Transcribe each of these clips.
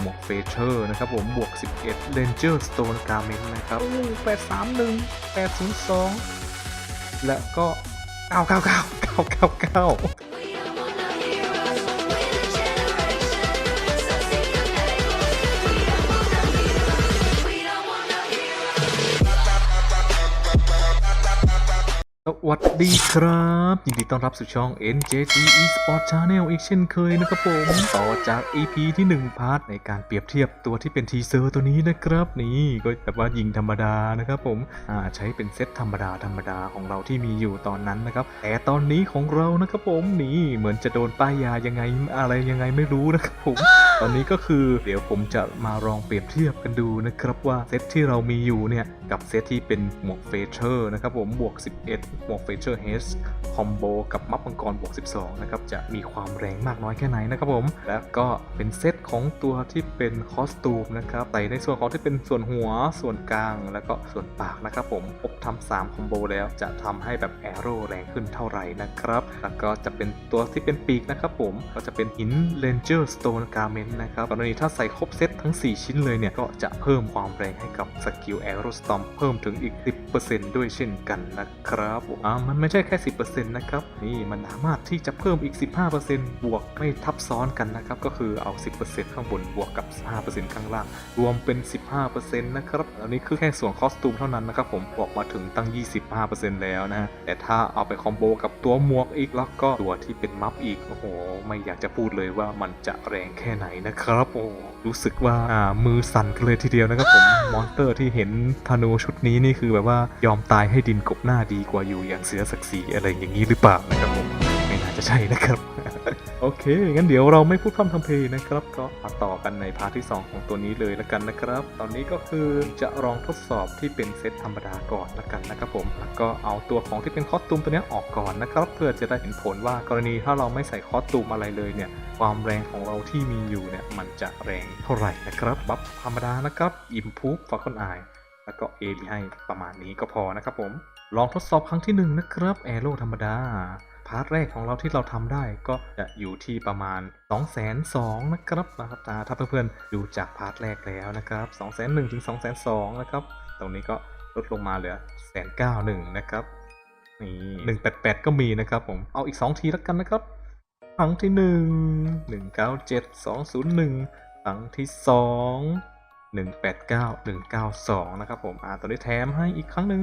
หมวกเฟเชอร์นะครับผมบวก 11 Ranger Stone Garment นะครับ831 802 และก็ 999 999 สวัสดีครับ ยินดีต้อนรับสู่ช่อง NJG Esport Channel อีกเช่นเคยนะครับผมต่อจาก EP ที่ 1 พาร์ทในการเปรียบเทียบตัวที่เป็นทีเซอร์ตัวนี้นะครับ นี่ก็แบบว่ายิงธรรมดานะครับผมอ่าใช้เป็นเซตธรรมดาธรรมดาของเราที่มีอยู่ตอนนั้นนะครับ แต่ตอนนี้ของเรานะครับผมนี่เหมือนจะโดนป้ายยายังไงอะไรยังไงไม่รู้นะครับผม ตอนนี้ก็คือเดี๋ยวผมจะมาลองเปรียบเทียบกันดูนะครับว่าเซตที่เรามีอยู่เนี่ย กับเซตที่เป็นหมวกเฟเชอร์นะครับผมบวก 11 หมวกเฟเชอร์เฮสคอมโบกับมัฟมังกรบวก 12 นะครับ จะมีความแรงมากน้อยแค่ไหนนะครับผม แล้วก็เป็นเซตของตัวที่เป็นคอสตูมนะครับใส่ในส่วนของที่เป็นส่วนหัวส่วนกลางแล้วก็ส่วนปากนะครับผมครบทำ3คอมโบแล้วจะทำให้แบบแอโร่แรงขึ้นเท่าไหร่นะครับ แล้วก็จะเป็นตัวที่เป็นปีกนะครับผมก็จะเป็นหิน Ranger Stone Garment นนะครับกรณีถ้าใส่ครบเซตทั้ง 4 ชิ้นเลยเนี่ยก็จะเพิ่มความแรงให้กับสกิล Arrow Storm เพิ่มถึงอีก 10%ด้วยเช่นกันนะครับอ่ามันไม่ใช่แค่ 10%นะครับนี่มันสามารถที่จะเพิ่มอีก 15%บวกไม่ทับซ้อนกันนะครับก็คือเอา 10%ข้างบนบวกกับ 15%ข้างล่าง รวมเป็น 15%นะครับอันนี้คือแค่ส่วนคอสตูมเท่านั้นนะครับผมบอกมาถึงตั้ง 25%แล้วนะฮะแต่ถ้าเอาไปคอมโบกับตัวหมวกอีกแล้วก็ตัวที่เป็นมัฟอีกโอ้โห ไม่อยากจะพูดเลยว่ามันจะแรงแค่ไหนนะครับโอ้รู้สึกว่าอ่ามือสั่นกันเลยทีเดียวนะครับผมมอนสเตอร์ที่เห็นธนูชุดนี้นี่คือแบบว่ายอมตายให้ดินกบหน้าดีกว่าอยู่อย่างเสือศักดิ์ศรีอะไรอย่างนี้หรือเปล่านะครับผมไม่น่าจะใช่นะครับ โอเค งั้นเดี๋ยวเราไม่พูดพร่ำทำเพลงนะครับ ก็มาต่อกันในพาร์ทที่ 2 ของตัวนี้เลยละกันนะครับ ตอนนี้ก็คือจะลองทดสอบที่เป็นเซตธรรมดาก่อนละกันนะครับผม แล้วก็เอาตัวของที่เป็นคอสตูมตัวนี้ออกก่อนนะครับ เพื่อจะได้เห็นผลว่ากรณีถ้าเราไม่ใส่คอสตูมอะไรเลยเนี่ย ความแรงของเราที่มีอยู่เนี่ยมันจะแรงเท่าไหร่นะครับ บัฟธรรมดานะครับ อิมพูฟฟ a คอนไอ แล้วก็เอลีให้ประมาณนี้ก็พอนะครับผม ลองทดสอบครั้งที่หนึ่งนะครับแอโร่ธรรมดา พาร์ทแรกของเราที่เราทำได้ก็จะอยู่ที่ประมาณ2 2 0 0 0นะครับนะครับตาถ้าเพื่อนๆดูจากพาร์ทแรกแล้วนะครับ 2 0 0 0 0ถึง2 0 0 0นะครับ ตรงนี้ก็ลดลงมาเหลือแสนเก้าหนึ่งนะครับนี่หนึ่งแปดแปดก็มีนะครับผมเอาอีก2ทีแล้วกันนะครับครั้งที่หนึ่งหนึ่งเก้าเจ็ดสองศูนย์หนึ่งครั้งที่สอง หนึ่งแปดเก้าหนึ่งเก้าสองนะครับผม อ่าตอนนี้แถมให้อีกครั้งหนึ่ง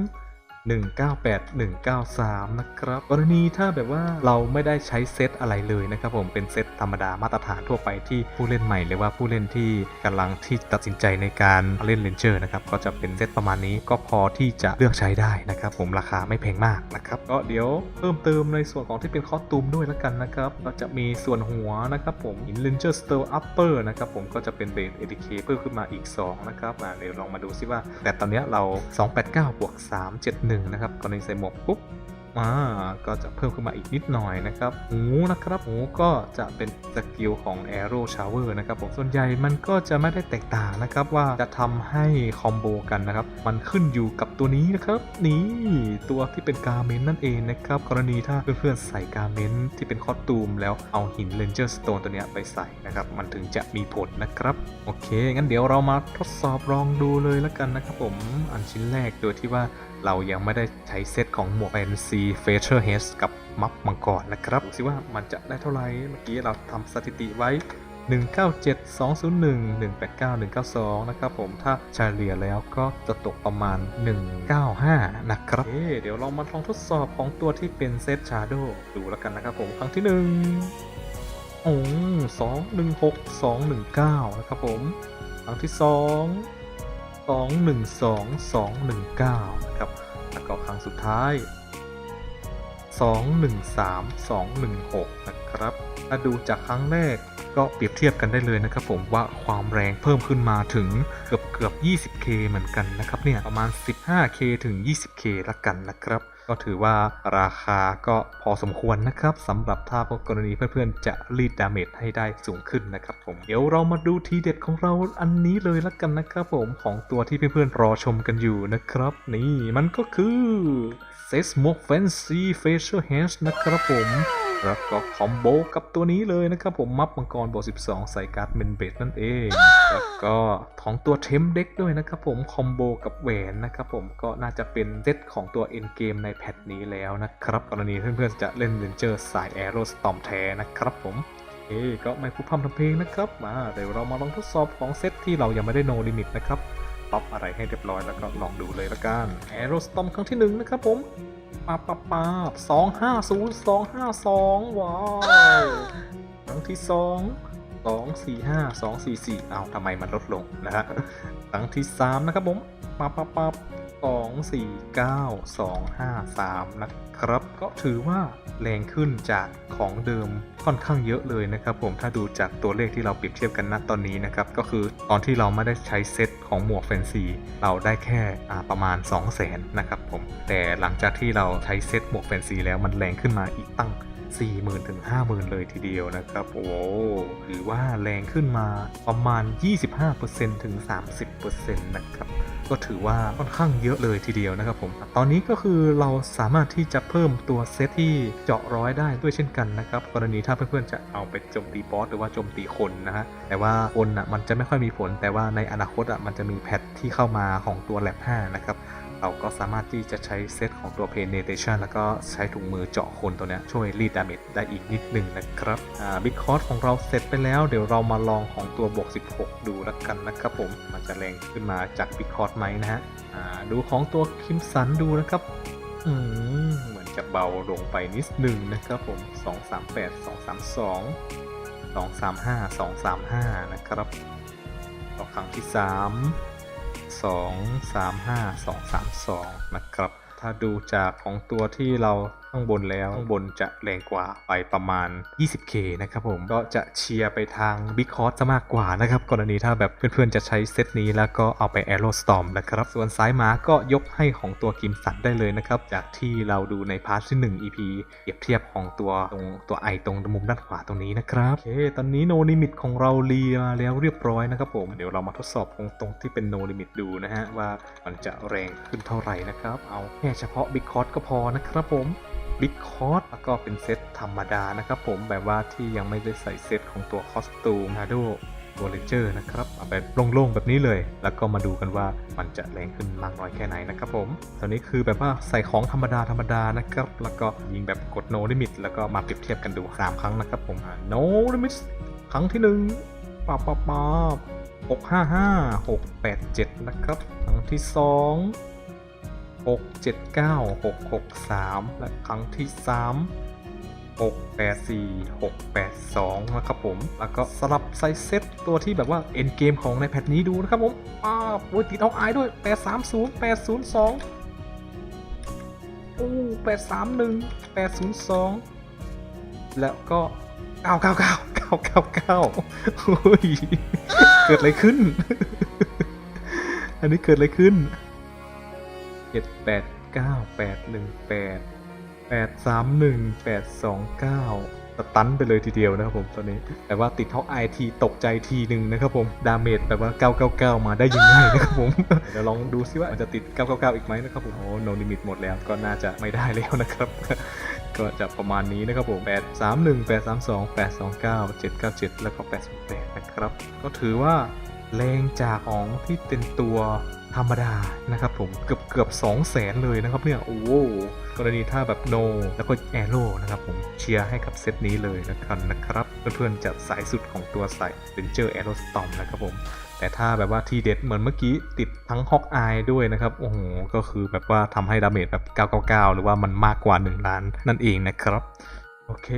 198 193 นะครับ กรณีถ้าแบบว่าเราไม่ได้ใช้เซตอะไรเลยนะครับผมเป็นเซตธรรมดามาตรฐานทั่วไปที่ผู้เล่นใหม่ หรือว่าผู้เล่นที่กำลังที่ตัดสินใจในการเล่นเลนเจอร์นะครับก็จะเป็นเซตประมาณนี้ก็พอที่จะเลือกใช้ได้นะครับผมราคาไม่แพงมากนะครับก็เดี๋ยวเพิ่มเติมในส่วนของที่เป็นคอสตูมด้วยแล้วกันนะครับก็จะมีส่วนหัวนะครับผม In Ranger Steel Upper นะครับผมก็จะเป็นเบส ADK เคเพิ่มขึ้นมาอีก2นะครับเดี๋ยวลองมาดูซิว่า แต่ตอนนี้เรา 289บวก371นะครับกรณีใส่หมวกปุ๊บอ่าก็จะเพิ่มขึ้นมาอีกนิดหน่อยนะครับหูนะครับหูก็จะเป็นสกิลของ Arrow Shower นะครับผมส่วนใหญ่มันก็จะไม่ได้แตกต่างนะครับว่าจะทำให้คอมโบกันนะครับ มันขึ้นอยู่กับตัวนี้นะครับนี่ตัวที่เป็นการเมนนั่นเองนะครับกรณีถ้าเพื่อนๆใส่การเมนที่เป็นคอสตูม แล้วเอาหิน Ranger Stone ตัวเนี้ยไปใส่นะครับ มันถึงจะมีผลนะครับ โอเค งั้นเดี๋ยวเรามาทดสอบลองดูเลยแล้วกันนะครับผมอันชิ้นแรกโดยที่ว่าเรายังไม่ได้ใช้เซตของหมวก NC f a c i a l h e a d กับมัฟมังกรนะครับดูสิว่ามันจะได้เท่าไหร่เมื่อกี้เราทำสถิติไว้ 197 201 189 192 นะครับผมถ้าเฉลี่ยแล้วก็จะตกประมาณ 195 นะครับเเดี๋ยวเรามาลองทดสอบของตัวที่เป็นเซต Shadow ดูแล้วกันนะครับผมครั้งที่ 1 โอ้สองหนึ่งหกสองหนึ่งเก้านะครับผมครั้งที่สอง สองหนึ่งสองสองหนึ่งเก้านะครับแล้วก็ครั้งสุดท้ายสองหนึ่งสามสองหนึ่งหกนะครับถ้าดูจากครั้งแรกก็เปรียบเทียบกันได้เลยนะครับผมว่าความแรงเพิ่มขึ้นมาถึงเกือบเกือบ 20k เหมือนกันนะครับเนี่ยประมาณ 15k ถึง 20k ละกันนะครับ ก็ถือว่าราคาก็พอสมควรนะครับสำหรับถ้าพวกกรณีเพื่อนๆจะรีดดาเมจให้ได้สูงขึ้นนะครับผมเดี๋ยวเรามาดูทีเด็ดของเราอันนี้เลยละกันนะครับผมของตัวที่เพื่อนๆรอชมกันอยู่นะครับ นี่มันก็คือ s e s m o k Fancy Facial Hands นะครับผม แล้วก็คอมโบกับตัวนี้เลยนะครับผมมัฟมังกรบวก12 ใส่การ์ดเมนเบดนั่นเอง แล้วก็ของตัวเทมเด็กด้วยนะครับผมคอมโบกับแหวนนะครับผมก็น่าจะเป็นเซตของตัวเอ็นเกมในแพทนี้แล้วนะครับกรณีเพื่อนๆจะเล่นเรนเจอร์สายแอโรสตอมแท้นะครับผมเอ้ก็ไม่พูดพร่ำทำเพลงนะครับมาเดี๋ยวเรามาลองทดสอบของเซตที่เรายังไม่ได้โนลิมิตนะครับ ป๊อปอะไรให้เรียบร้อยแล้วก็ลองดูเลยละกันแอโรสตอมครั้งที่หนึ่งนะครับผมปาปาปาสองห้าศูนย์สองห้าสองว้าวครั้งที่สองสองสี่ห้าสองสี่สี่เอาทำไมมันลดลงนะฮะครั้งที่สามนะครับผมปาปาปา บสองสี่เก้าสองห้าสามนะครับ ก็ถือว่าแรงขึ้นจากของเดิมค่อนข้างเยอะเลยนะครับผมถ้าดูจากตัวเลขที่เราเปรียบเทียบกันณตอนนี้นะครับ ก็คือตอนที่เราไม่ได้ใช้เซตของหมวกแฟนซีเราได้แค่ประมาณ 2 0 0แสนนะครับผมแต่หลังจากที่เราใช้เซตหมวกแฟนซีแล้วมันแรงขึ้นมาอีกตั้ง40,000ถึง50,000 เลยทีเดียวนะครับ โอ้หหรือว่าแรงขึ้นมาประมาณ 25%ถึง 30%นะครับ ก็ถือว่าค่อนข้างเยอะเลยทีเดียวนะครับผม ตอนนี้ก็คือเราสามารถที่จะเพิ่มตัวเซตที่เจาะร้อยได้ด้วยเช่นกันนะครับ กรณีถ้าเพื่อนๆจะเอาไปโจมตีบอสหรือว่าโจมตีคนนะฮะแต่ว่าคนอะมันจะไม่ค่อยมีผล แต่ว่าในอนาคตอะมันจะมีแพทที่เข้ามาของตัวแลบ5นะครับ เราก็สามารถที่จะใช้เซตของตัว Penetration แล้วก็ใช้ถุงมือเจาะคนตัวนี้ช่วยรีดดาเมจได้อีกนิดหนึ่งนะครับอ่าบิ๊กคอร์สของเราเสร็จไปแล้วเดี๋ยวเรามาลองของตัวบวก 16 ดูแล้วกันนะครับผมมันจะแรงขึ้นมาจากบิ๊กคอร์สไหมนะฮะอ่าดูของตัวคิมสันดูนะครับอืมเหมือนจะเบาลงไปนิดหนึ่งนะครับผม 238 232 235 235 นะครับต่อครั้งที่ 3 2 3 5 2 3 2 นะครับ ถ้าดูจากของตัวที่เราข้างบนแล้วข้างบนจะแรงกว่าไปประมาณ 20k นะครับผมก็จะเชียร์ไปทาง Big c o s จะมากกว่านะครับกรณีถ้าแบบเพื่อนๆจะใช้เซตนี้แล้วก็เอาไป Aero Storm นะครับ ส่วนซ้ายมาก็ยกให้ของตัวกิมสันได้เลยนะครับ จากที่เราดูในพาร์ทที่ 1 EP เปรียบเทียบของตัวตรงตัวไอตรงมุมด้านขวาตรงนี้นะครับโอเคตอนนี้โนลิมิตของเราเรียมาแล้วเรียบร้อยนะครับผมเดี๋ยวเรามาทดสอบตรงตรงที่เป็นโนลิมิตดูนะฮะว่ามันจะแรงขึ้นเท่าไหร่นะครับ เอาแค่เฉพาะ Big c o s ก็พอนะครับผม บิ๊กคอร์สแล้วก็เป็นเซตธรรมดานะครับผมแบบว่าที่ยังไม่ได้ใส่เซตของตัวคอสตูมฮาโดโบเลเจอร์นะครับแบบโล่งๆ แบบนี้เลย แล้วก็มาดูกันว่ามันจะแรงขึ้นมากน้อยแค่ไหนนะครับผม ตอนนี้คือแบบว่าใส่ของธรรมดาธรรมดานะครับ แล้วก็ยิงแบบกด no limit แล้วก็มาเปรียบเทียบกันดูสามครั้งนะครับผมอ่า no limit ครั้งที่หนึ่งปาบปาบปาบหกห้าห้าหกแปดเจ็ดนะครับ ครั้งที่สอง 6 7 9 6 6 3 และครั้งที่ 3 6 8 4 6 8 2 นะครับผม แล้วก็สลับไซเซตตัวที่แบบว่าเอ็นเกมของในแพทนี้ดูนะครับผมป้าบโอ้ยติดเอาไอด้วย 8 3 0 8 0 2 โอ้ 8 3 1 8 0 2 แล้วก็ 9 9 9 9 9 9โอ้ย เกิดอะไรขึ้น อันนี้เกิดอะไรขึ้น จ็ดแปดเก้าแปดหนึ่งแปดแปดสามหนึ่งแปดสองเก้าสตันไปเลยทีเดียวนะครับผมตอนนี้ แต่ว่าติดท็อกไอทีตกใจทีหนึ่งนะครับผม ดาเมจแบบว่า 999 มาได้ยังไงนะครับผม เดี๋ยวลองดูซิว่าจะติด 999 อีกไหมนะครับผม โอ้โนลิมิตหมดแล้วก็น่าจะไม่ได้แล้วนะครับ ก็จะประมาณนี้นะครับผม 831 832 829 797 แล้วก็8 8นะครับ ก็ถือว่าแรงจากของที่เป็นตัว ธรรมดานะครับผมเกือบเกือบ2 0 0แสนเลยนะครับเนี่ยโอ้กรณีถ้าแบบโนแล้วก็แอโร่นะครับผมเชียร์ให้กับเซตนี้เลยนะครับนะครับเพื่อนๆจะสายสุดของตัวใส่เป็นเจอแอโร่สตอมนะครับผมแต่ถ้าแบบว่าทีเด็ดเหมือนเมื่อกี้ติดทั้งฮอกอายด้วยนะครับ โอ้โห ก็คือแบบว่าทำให้ดาเมจแบบ 999 หรือว่ามันมากกว่า 1 ล้านนั่นเองนะครับ โอเค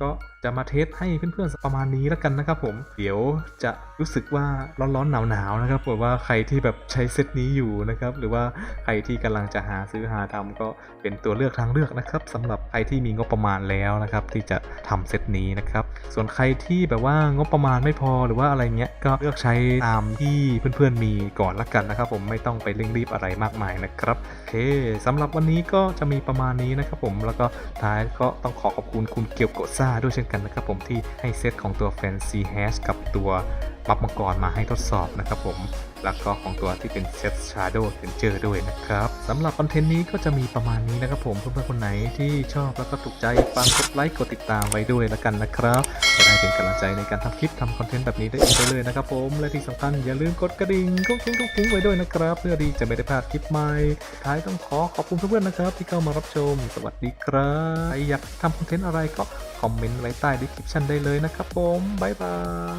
ก็ จะมาเทสให้เพื่อนๆประมาณนี้แล้วกันนะครับผม เดี๋ยวจะรู้สึกว่าร้อนๆหนาวๆนะครับผื่อว่าใครที่แบบใช้เซตนี้อยู่นะครับหรือว่าใครที่กำลังจะหาซื้อหาทำก็เป็นตัวเลือกทางเลือกนะครับสำหรับใครที่มีงบประมาณแล้วนะครับที่จะทำเซตนี้นะครับส่วนใครที่แบบว่างบประมาณไม่พอหรือว่าอะไรเงี้ยก็เลือกใช้ตามที่เพื่อนๆมีก่อนละกันนะครับ ผมไม่ต้องไปเร่งรีบอะไรมากมายนะครับโอเคสำหรับวันนี้ก็จะมีประมาณนี้นะครับผมแล้วก็ท้ายก็ต้องขอขอบคุณคุณเกียวโกซ่าด้วยเช่นกันนะครับผมที่ให้เซตของตัวแฟนซีแฮชกับตัว บัฟมังกรมาให้ทดสอบนะครับผม แล้วก็ของตัวที่เป็นเซตชาร์โดเ e นเจอร์ด้วยนะครับสำหรับคอนเทนต์นี้ก็จะมีประมาณนี้นะครับผมเพื่อนๆคนไหนที่ชอบแล้วก็ถูกใจฟังกดไลค์กดติดตามไว้ด้วยแล้วกันนะครับจะได้เป็นกำลังใจในการทำคลิปทำคอนเทนต์แบบนี้ได้อีกเลยนะครับผมและที่สำคัญอย่าลืมกดกระดิ่งกุ๊งกิ้งกุ๊งกิ้งไว้ด้วยนะครับ เพื่อที่จะไม่ได้พลาดคลิปใหม่ท้ายต้องขอขอบคุณเพื่อนๆนะครับ ที่เข้ามารับชม สวัสดีครับอยากทำคอนเทนต์อะไรก็คอมเมนต์ไว้ใต้ดีคริปชันได้เลยนะครับผมบ๊ายบาย